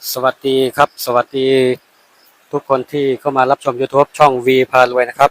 สวัสดีครับ สวัสดีทุกคนที่เข้ามารับชม YouTube ช่อง V พารวยนะครับ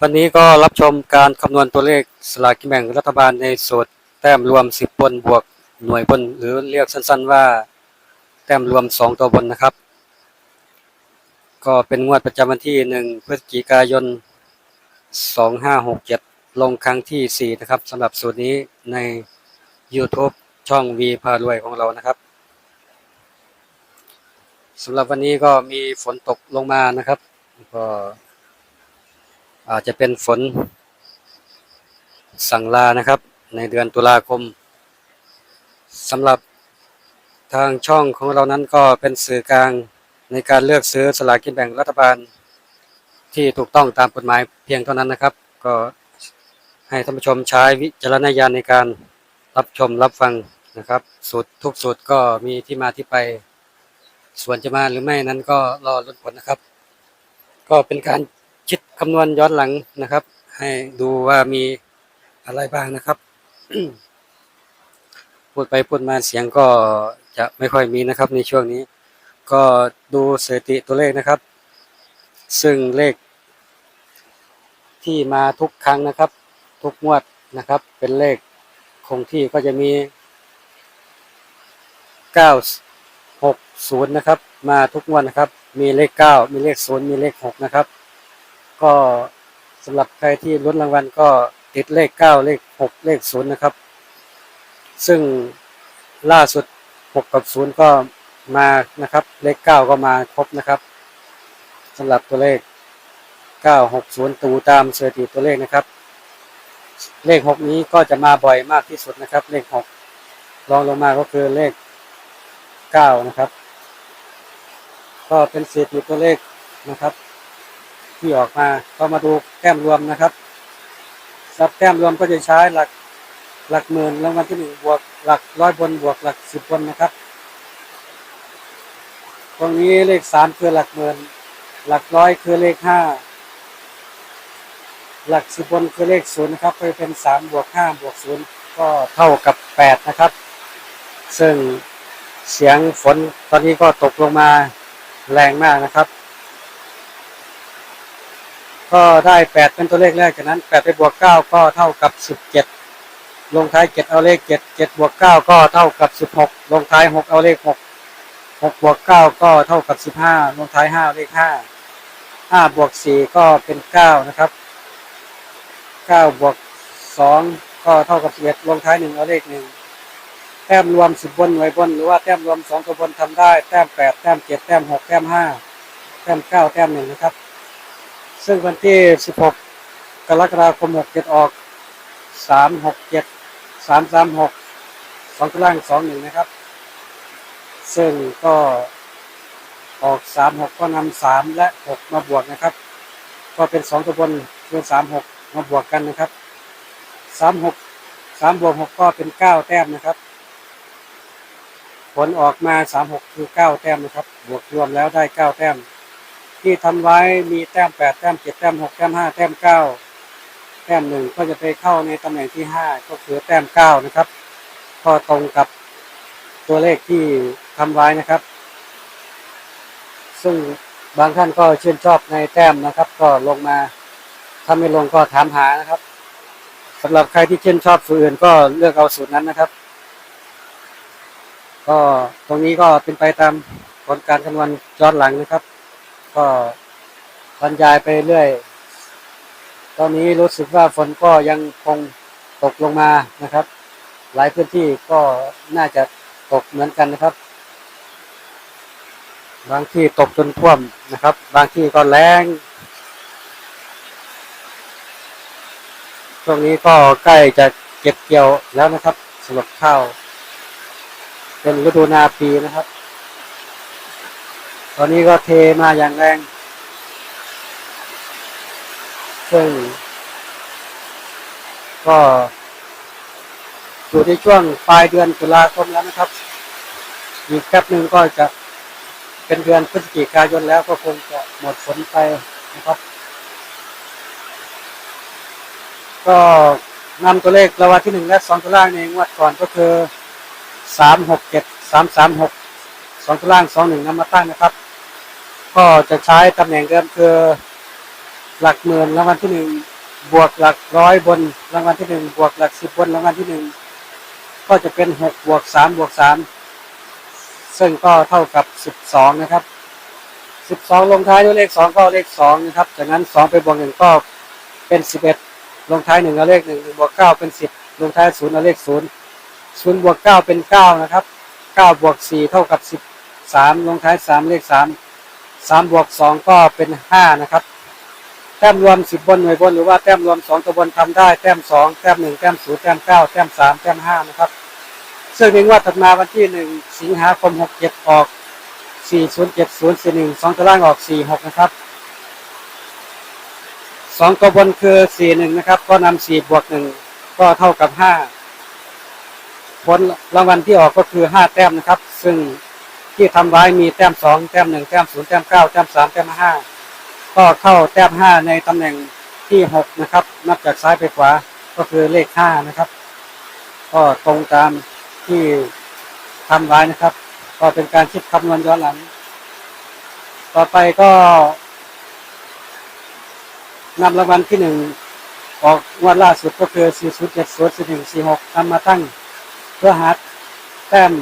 วันนี้ก็รับชมการคำนวณตัวเลขสลากกินแบ่งรัฐบาลในสูตรแต้มรวม 10บนบวกหน่วยบนหรือเรียกสั้นๆว่า แต้มรวม 2 ตัวบนนะครับ ก็เป็นงวดประจำวันที่ 1 พฤศจิกายน 2567 ลงครั้งที่ 4 นะครับสำหรับสูตรนี้ใน YouTube ช่อง V พารวยของเรานะครับสำหรับวันนี้ก็มีฝนตกลงมานะครับ ก็อาจจะเป็นฝนสั่งลานะครับ ในเดือนตุลาคมสำหรับทางช่องของเรานั้นก็เป็นสื่อกลางในการเลือกซื้อสลากกินแบ่งรัฐบาล ที่ถูกต้องตามกฎหมายเพียงเท่านั้นนะครับ ก็ให้ท่านผู้ชมใช้วิจารณญาณในการรับชมรับฟัง นะครับ สูตรทุกสูตรก็มีที่มาที่ไป ส่วนจะมาหรือไม่นั้นก็รอลุ้นผลนะครับ ก็เป็นการคิดคำนวณย้อนหลังนะครับ ให้ดูว่ามีอะไรบ้างนะครับ พูดไปพูดมาเสียงก็จะไม่ค่อยมีนะครับ ในช่วงนี้ ก็ดูสถิติตัวเลขนะครับ ซึ่งเลข ที่มาทุกครั้งนะครับ ทุกงวดนะครับ เป็นเลขคงที่ก็จะมี 960 นะครับ มาทุกวดนะครับ มีเลข 9 มีเลข 0 มีเลข 6 นะครับ ก็สำหรับใครที่ลุ้นรางวัลก็ติดเลข 9 เลข 6 เลข 0 นะครับ ซึ่งล่าสุด 6 กับ 0 ก็มานะครับ เลข 9 ก็มาครบนะครับสำหรับตัวเลข 960 ตูตามสถิติตัวเลขนะครับ เลข 6 นี้ก็จะมาบ่อยมากที่สุดนะครับ เลข 6 รองลงมาก็คือเลข 9นะครับ ก็เป็นสถิติตัวเลขนะครับ ที่ออกมาก็มาดูแต้มรวมนะครับสับแต้มรวมก็จะใช้หลักหลักหมื่นรางวัลที่หนึ่งบวกหลักร้อยบนบวกหลักสิบบนนะครับ ตรงนี้เลขสามคือหลักหมื่นหลักร้อยคือเลขห้าหลักสิบบนคือเลขศูนย์นะครับก็จะเป็นสามบวกห้าบวกศูนย์ก็เท่ากับแปดนะครับ ซึ่ง เสียงฝนตอนนี้ก็ตกลงมาแรงมากนะครับ ก็ได้แปดเป็นตัวเลขแรกจากนั้นแปดไปบวกเก้าก็เท่ากับสิบเจ็ดลงท้ายเจ็ดเอาเลขเจ็ดเจ็ดบวกเก้าก็เท่ากับสิบหกลงท้ายหกเอาเลขหกหกบวกเก้าก็เท่ากับสิบห้าลงท้ายห้าเลขห้าห้าบวกสี่ก็เป็นเก้านะครับเก้าบวกสองก็เท่ากับเอ็ดลงท้ายหนึ่งเอาเลขหนึ่ง แต้มรวมสิบบนหน่วยบน หรือว่าแต้มรวมสองตัวบนทำได้ แต้มแปดแต้มเจ็ดแต้มหกแต้มห้าแต้มเก้าแต้มหนึ่งนะครับ ซึ่งวันที่สิบหกกรกฎาคมหกเจ็ดออกสามหกเจ็ดสามสามหกสองตัวล่างสองหนึ่งนะครับ ซึ่งก็ออกสามหกก็นำสามและหกมาบวกนะครับ ก็เป็นสองตัวบนคือสามหกมาบวกกันนะครับสามหกสามบวกหกก็เป็นเก้าแต้มนะครับ ผลออกมาสามหกคือเก้าแต้มนะครับ บวกรวมแล้วได้เก้าแต้ม ที่ทำไว้มีแต้มแปดแต้มเจ็ดแต้มหกแต้มห้าแต้มเก้าแต้มหนึ่งก็จะไปเข้าในตำแหน่งที่ห้าก็คือแต้มเก้านะครับก็ตรงกับตัวเลขที่ทำไว้นะครับ ซึ่งบางท่านก็ชื่นชอบในแต้มนะครับ ก็ลงมาถ้าไม่ลงก็ถามหานะครับสำหรับใครที่ชื่นชอบสูตรอื่นก็เลือกเอาสูตรนั้นนะครับ ก็ตรงนี้ก็เป็นไปตามผลการคำนวณย้อนหลังนะครับ ก็บรรยายไปเรื่อย ตอนนี้รู้สึกว่าฝนก็ยังคงตกลงมานะครับ หลายพื้นที่ก็น่าจะตกเหมือนกันนะครับ บางที่ตกจนท่วมนะครับ บางที่ก็แรงช่วงนี้ก็ใกล้จะเก็บเกี่ยวแล้วนะครับสำหรับข้าว เป็นฤดูนาปีนะครับ ตอนนี้ก็เทมาอย่างแรง ซึ่ง ก็อยู่ในช่วงปลายเดือนตุลาคมแล้วนะครับ อีกแป๊บหนึ่งก็จะเป็นเดือนพฤศจิกายนแล้วก็คงจะหมดฝนไปนะครับ ก็นำตัวเลขรางวัลที่หนึ่งและสองตัวล่างในงวดก่อนก็คือ สามหกเจ็ดสามสามหกสองตัวล่างสองหนึ่งนำมาตั้งนะครับ ก็จะใช้ตำแหน่งเดิมคือหลักหมื่นรางวัลที่หนึ่งบวกหลักร้อยบนรางวัลที่หนึ่งบวกหลักสิบบนรางวัลที่หนึ่งก็จะเป็นหกบวกสามบวกสามซึ่งก็เท่ากับสิบสองนะครับสิบสองลงท้ายด้วยเลขสองก็เลขสองนะครับ จากนั้นสองไปบวกหนึ่งก็เป็นสิบเอ็ดลงท้ายหนึ่งเอาเลขหนึ่งหนึ่งบวกเก้าเป็นสิบลงท้ายศูนย์เอาเลขศูนย์ ศูนย์บวกเก้าเป็นเก้านะครับเก้าบวกสี่เท่ากับสิบสามลงท้ายสามเลขสามสามบวกสองก็เป็นห้านะครับ แต้มรวมสิบบนหน่วยบนหรือว่าแต้มรวมสองตัวบนทำได้ แต้มสองแต้มหนึ่งแต้มศูนย์แต้มเก้าแต้มสามแต้มห้านะครับ ซึ่งในงวดถัดมาวันที่หนึ่งสิงหาคมหกเจ็ดออกสี่ศูนย์เจ็ดศูนย์สี่หนึ่งสองตัวล่างออกสี่หกนะครับสองตัวบนคือสี่หนึ่งนะครับ ก็นำสี่บวกหนึ่งก็เท่ากับห้า ผลรางวัลที่ออกก็คือห้าแต้มนะครับ ซึ่งที่ทำไว้มีแต้มสองแต้มหนึ่งแต้มศูนย์แต้มเก้าแต้มสามแต้มห้าก็เข้าแต้มห้าในตำแหน่งที่หกนะครับ นับจากซ้ายไปขวาก็คือเลขห้านะครับ ก็ตรงตามที่ทำไว้นะครับ ก็เป็นการคิดคำนวณย้อนหลัง ต่อไปก็นำรางวัลที่หนึ่งออกงวดล่าสุดก็คือ 4 0 7 0 4 1 4 6นำมาตั้ง เพื่อหาแต้ม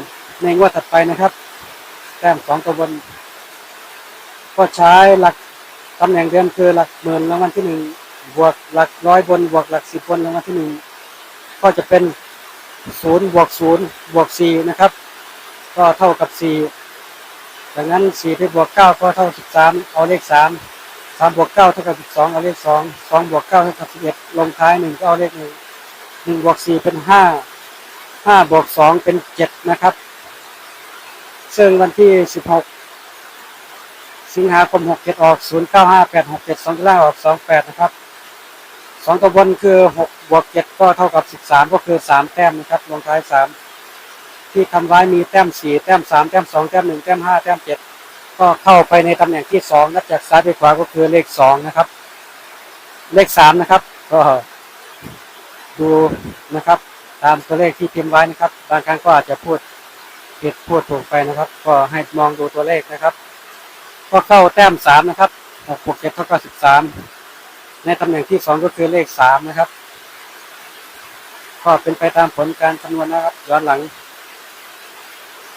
ในงวดถัดไปนะครับ แต้มสองตัวบน ก็ใช้หลักตำแหน่งเดิมคือหลักหมื่นรางวัลที่หนึ่งบวกหลักร้อยบน บวกหลักสิบบนรางวัลที่หนึ่งก็จะเป็นศูนย์บวกศูนย์บวกสี่นะครับ ก็เท่ากับสี่ดังนั้นสี่ไปบวกเก้าก็เท่าสิบสามเอาเลขสามสามบวกเก้าเท่ากับสิบสองเอาเลขสองสองบวกเก้าเท่ากับสิบเอ็ดลงท้ายหนึ่งก็เอาเลขหนึ่งหนึ่งบวกสี่เป็นห้า ห้าบวกสองเป็นเจ็ดนะครับ ซึ่งวันที่สิบหกสิงหาคม6 7ออก0 9 5 8 6 7 2ตัวล่างออก2 8นะครับ2ตัวบนคือ6บวก7ก็เท่ากับ13ก็คือ3แต้มนะครับลงท้าย3ที่ทำไว้มีแต้ม4แต้ม3แต้ม2แต้ม1แต้ม5แต้ม7ก็เข้าไปในตำแหน่งที่2นับจากซ้ายไปขวาก็คือเลข2นะครับ เลข3นะครับ ก็ดูนะครับ ตามตัวเลขที่พิมพ์ไว้นะครับ บางครั้งก็อาจจะพูดผิดพูดถูกไปนะครับ ก็ให้มองดูตัวเลขนะครับ ก็เข้าแต้มสามนะครับหกบวกเจ็ดเท่ากับสิบสามในตำแหน่งที่สองก็คือเลขสามนะครับ ก็เป็นไปตามผลการคำนวณนะครับย้อนหลัง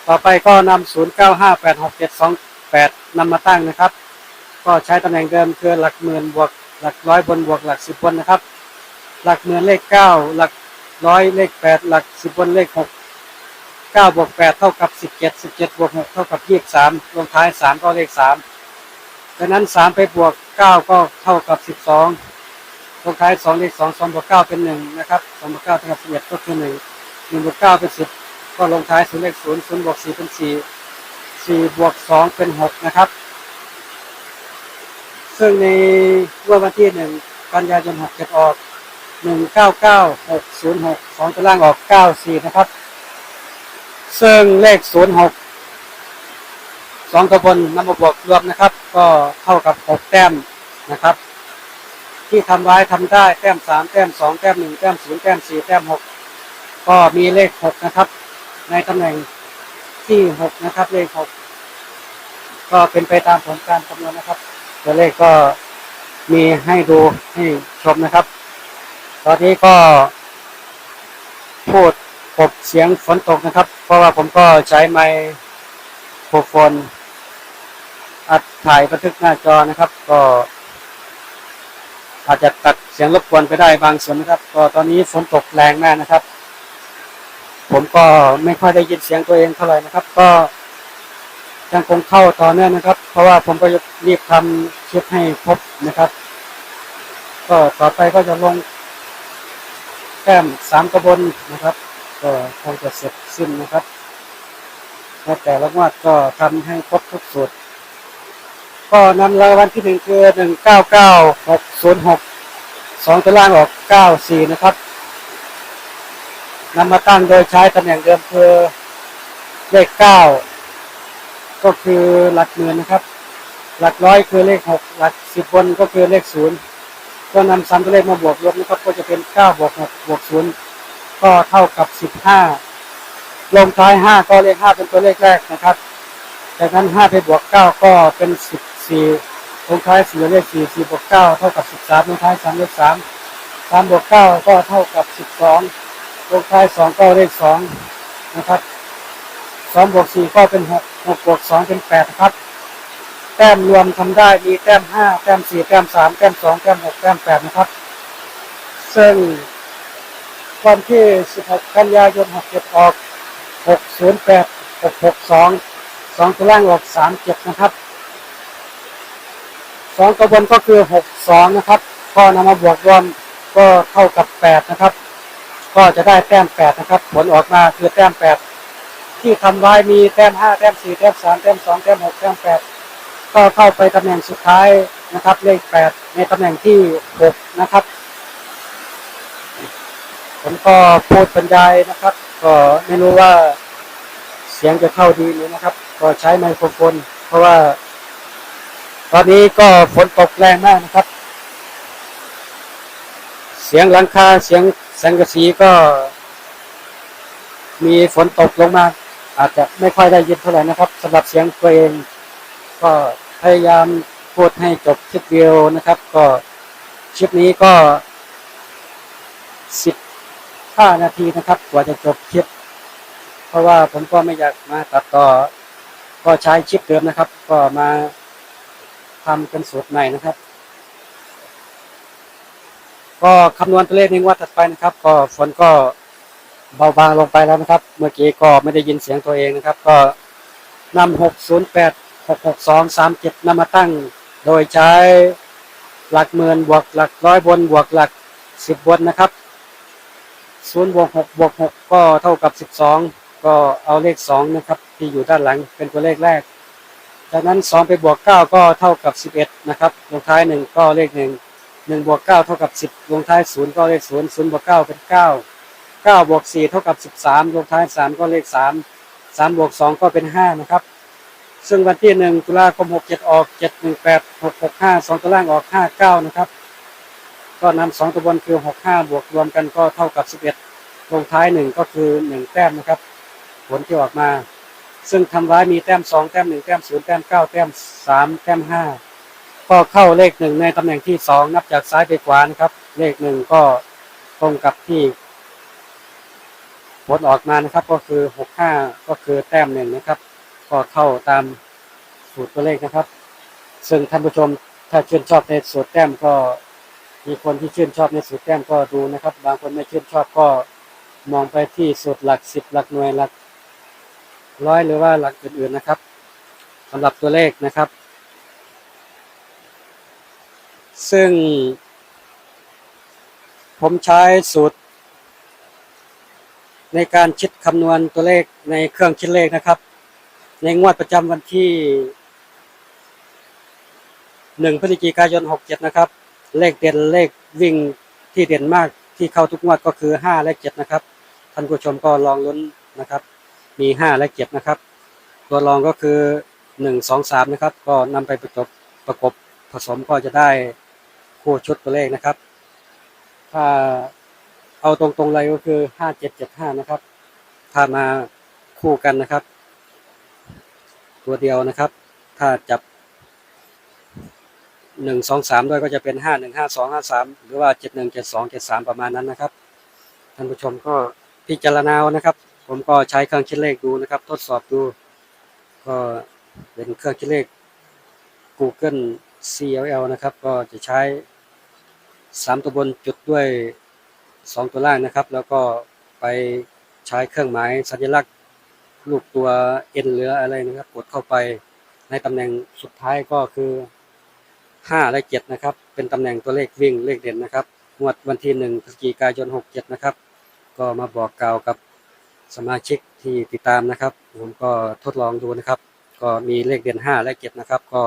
ต่อไปก็นำศูนย์เก้าห้าแปดหกเจ็ดสองแปดนำมาตั้งนะครับ ก็ใช้ตำแหน่งเดิมคือหลักหมื่นบวกหลักร้อยบนบวกหลักสิบบนนะครับ หลักหมื่นเลขเก้าหลัก ร้อยเลขแปดหลักสิบบนเลขหกเก้าบวกแปดเท่ากับสิบเจ็ดสิบเจ็ดบวกหกเท่ากับยี่สิบสามลงท้ายสามก็เลขสามดังนั้นสามไปบวกเก้าก็เท่ากับสิบสองลงท้ายสองเลขสองสองบวกเก้าเป็นหนึ่งนะครับสองบวกเก้าเท่ากับสิบเอ็ดก็คือหนึ่งหนึ่งบวกเก้าเป็นสิบก็ลงท้ายศูนย์เลขศูนย์ศูนย์บวกสี่เป็นสี่สี่บวกสองเป็นหกนะครับ ซึ่งในวันที่หนึ่งกันยายนหกเจ็ดออก หนึ่งเก้าเก้าหกศูนย์หกสองตัวล่างออกเก้าสี่นะครับ ซึ่งเลขศูนย์หกสองตัวบนนำมาบวกรวมนะครับ ก็เท่ากับหกแต้มนะครับ ที่ทำไว้ทำได้แต้มสามแต้มสองแต้มหนึ่งแต้มศูนย์แต้มสี่แต้มหกก็มีเลขหกนะครับ ในตำแหน่งที่หกนะครับเลขหกก็เป็นไปตามผลการคำนวณนะครับ ตัวเลขก็มีให้ดูให้ชมนะครับ ตอนนี้ก็พูดกบเสียงฝนตกนะครับ เพราะว่าผมก็ใช้ไมโครโฟนอัดถ่ายบันทึกหน้าจอนะครับ ก็อาจจะตัดเสียงรบกวนไปได้บางส่วนนะครับ ก็ตอนนี้ฝนตกแรงมากนะครับ ผมก็ไม่ค่อยได้ยินเสียงตัวเองเท่าไหร่นะครับ ก็ยังคงเข้าต่อเนื่องนะครับ เพราะว่าผมก็รีบทำคลิปให้ครบนะครับ ก็ต่อไปก็จะลง แต้มสามกระบนนะครับก็คงจะเสร็จสิ้นนะครับและแต่ละงวดก็ทำให้ครบทุกสูตรก็นำรางวัลที่หนึ่งคือหนึ่งเก้าเก้าหกศูนย์หกสองตัวล่างออกเก้าสี่นะครับนำมาตั้งโดยใช้ตำแหน่งเดิมคือเลขเก้าก็คือหลักหมื่นนะครับ หลักร้อยคือเลขหกหลักสิบบนก็คือเลขศูนย์ ก็นำสามตัวเลขมาบวกรวมนะครับก็จะเป็นเก้าบวกหกบวกศูนย์ก็เท่ากับสิบห้าลงท้ายห้าก็เลขห้าเป็นตัวเลขแรกนะครับจากนั้นห้าไปบวกเก้าก็เป็นสิบสี่ลงท้ายสี่เลขสี่สี่บวกเก้าเท่ากับสิบสามลงท้ายสามเลขสามสามบวกเก้าก็เท่ากับสิบสองลงท้ายสองก็เลขสองนะครับสองบวกสี่ก็เป็นหกหกบวกสองเป็นแปดครับ แต้มรวมทำได้มีแต้มห้าแต้มสี่แต้มสามแต้มสองแต้มหกแต้มแปดนะครับ ซึ่งวันที่16กันยายน67ออก608 662 2ตัวล่างออก37นะครับ2ตัวบนก็คือ62นะครับ ก็นำมาบวกรวมก็เท่ากับ8นะครับ ก็จะได้แต้ม8นะครับ ผลออกมาคือแต้ม8ที่ทำไว้มีแต้ม5แต้ม4แต้ม3แต้ม2แต้ม6แต้ม8 ก็เข้าไปตำแหน่งสุดท้ายนะครับ เลข8ในตำแหน่งที่6นะครับ ผมก็พูดบรรยายนะครับ ก็ไม่รู้ว่าเสียงจะเข้าดีไหมนะครับ ก็ใช้ไมโครโฟนเพราะว่า ตอนนี้ก็ฝนตกแรงมากนะครับ เสียงหลังคาเสียงสังกะสีก็ มีฝนตกลงมาอาจจะไม่ค่อยได้ยินเท่าไหร่นะครับสำหรับเสียงตัวเองก็ พยายามพูดให้จบคลิปวิดีโอนะครับ ก็คลิปนี้ก็สิบห้านาทีนะครับ กว่าจะจบคลิป เพราะว่าผมก็ไม่อยากมาตัดต่อ ก็ใช้คลิปเดิมนะครับ ก็มาทำเป็นสูตรใหม่นะครับ ก็คำนวณตัวเลขในงวดถัดไปนะครับ ก็ฝนก็เบาบางลงไปแล้วนะครับ เมื่อกี้ก็ไม่ได้ยินเสียงตัวเองนะครับ ก็นำหกศูนย์แปด หกหกสองสามเจ็ดนำมาตั้ง โดยใช้หลักหมื่นบวกหลักร้อยบนบวกหลักสิบบนนะครับศูนย์บวกหกบวกหกก็เท่ากับสิบสองก็เอาเลขสองนะครับ ที่อยู่ด้านหลังเป็นตัวเลขแรก จากนั้นสองไปบวกเก้าก็เท่ากับสิบเอ็ดนะครับ ลงท้ายหนึ่งก็เลขหนึ่งหนึ่งบวกเก้าเท่ากับสิบลงท้ายศูนย์ก็เลขศูนย์ศูนย์บวกเก้าเป็นเก้าเก้าบวกสี่เท่ากับสิบสามลงท้ายสามก็เลขสามสามบวกสองก็เป็นห้านะครับ ซึ่งวันที่หนึ่งตุลาคมหกเจ็ดออกเจ็ดหนึ่งแปดหกหกห้าสองตัวล่างออกห้าเก้านะครับ ก็นำสองตัวบนคือหกห้าบวกรวมกันก็เท่ากับสิบเอ็ดลงท้ายหนึ่งก็คือหนึ่งแต้มนะครับ ผลที่ออกมา ซึ่งทำร้ายมีแต้มสองแต้มหนึ่งแต้มศูนย์แต้มเก้าแต้มสามแต้มห้าก็เข้าเลขหนึ่งในตำแหน่งที่สองนับจากซ้ายไปขวานะครับ เลขหนึ่งก็ตรงกับที่ผลออกมานะครับก็คือหกห้าก็คือแต้มหนึ่งนะครับ ก็เข้าตามสูตรตัวเลขนะครับ ซึ่งท่านผู้ชมถ้าชื่นชอบในสูตรแต้มก็มีคนที่ชื่นชอบในสูตรแต้มก็ดูนะครับ บางคนไม่ชื่นชอบก็มองไปที่สูตรหลักสิบหลักหน่วยหลักร้อยหรือว่าหลักอื่นๆนะครับสำหรับตัวเลขนะครับ ซึ่ง ผมใช้สูตร ในการคิดคำนวณตัวเลขในเครื่องคิดเลขนะครับ ในงวดประจำวันที่หนึ่งพฤศจิกายนหกเจ็ดนะครับ เลขเด่นเลขวิ่งที่เด่นมากที่เข้าทุกงวดก็คือห้าและเจ็ดนะครับ ท่านผู้ชมก็ลองลุ้นนะครับ มีห้าและเจ็ดนะครับ ตัวรองก็คือหนึ่งสองสามนะครับ ก็นำไปประกบประกบผสมก็จะได้คู่ชุดตัวเลขนะครับ ถ้าเอาตรงๆเลยก็คือห้าเจ็ดเจ็ดห้านะครับ ถ้ามาคู่กันนะครับ ตัวเดียวนะครับ ถ้าจับหนึ่งสองสามด้วยก็จะเป็นห้าหนึ่งห้าสองห้าสามหรือว่าเจ็ดหนึ่งเจ็ดสองเจ็ดสามประมาณนั้นนะครับ ท่านผู้ชมก็พิจารณาเอานะครับ ผมก็ใช้เครื่องคิดเลขดูนะครับ ทดสอบดู ก็เป็นเครื่องคิดเลข Google CLL นะครับ ก็จะใช้สามตัวบนจุดด้วยสองตัวล่างนะครับ แล้วก็ไปใช้เครื่องหมายสัญลักษณ์ รูปตัว N หรืออะไรนะครับ กดเข้าไปในตำแหน่งสุดท้ายก็คือห้าและเจ็ดนะครับ เป็นตำแหน่งตัวเลขวิ่งเลขเด่นนะครับงวดวันที่หนึ่งพฤศจิกายนหกเจ็ดนะครับ ก็มาบอกกล่าวกับสมาชิกที่ติดตามนะครับ ผมก็ทดลองดูนะครับ ก็มีเลขเด่นห้าและเจ็ดนะครับ ก็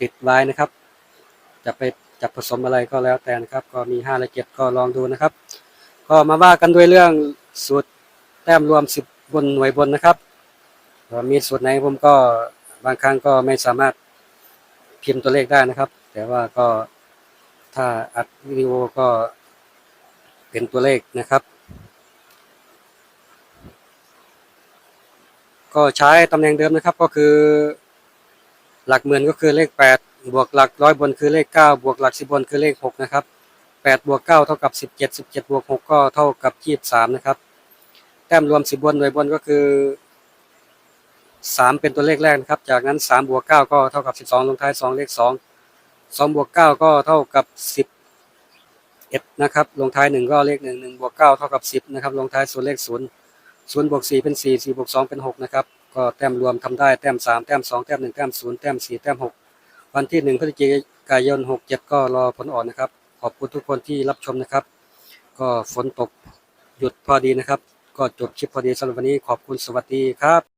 ติดไว้นะครับ จะไปจับผสมอะไรก็แล้วแต่นะครับ ก็มีห้าและเจ็ดก็ลองดูนะครับ ก็มาว่ากันด้วยเรื่องสูตรแต้มรวมสิบ บนหน่วยบนนะครับมีสูตรไหนผมก็บางครั้งก็ไม่สามารถพิมพ์ตัวเลขได้นะครับ แต่ว่าก็ถ้าอัดวิดีโอก็เป็นตัวเลขนะครับ ก็ใช้ตำแหน่งเดิมนะครับก็คือ หลักหมื่นก็คือเลขแปดบวกหลักร้อยบนคือเลขเก้าบวกหลักสิบบนคือเลขหกนะครับแปดบวกเก้าเท่ากับสิบเจ็ดสิบเจ็ดบวกหกก็เท่ากับยี่สิบสามนะครับ แต้มรวมสิบบนหน่วยบนก็คือสามเป็นตัวเลขแรกนะครับ จากนั้นสามบวกเก้าก็เท่ากับสิบสองลงท้ายสองเลขสองสองบวกเก้าก็เท่ากับสิบเอ็ดนะครับลงท้ายหนึ่งก็เลขหนึ่งหนึ่งบวกเก้าเท่ากับสิบนะครับลงท้ายส่วนเลขศูนย์ศูนย์บวกสี่เป็นสี่สี่บวกสองเป็นหกนะครับก็แต้มรวมทำได้แต้มสามแต้มสองแต้มหนึ่งแต้มศูนย์แต้มสี่แต้มหกวันที่หนึ่งพฤศจิกายนหกเจ็ดก็รอผลออกนะครับ ขอบคุณทุกคนที่รับชมนะครับ ก็ฝนตกหยุดพอดีนะครับ ก็จบคลิปพอดีสำหรับวันนี้ขอบคุณสวัสดีครับ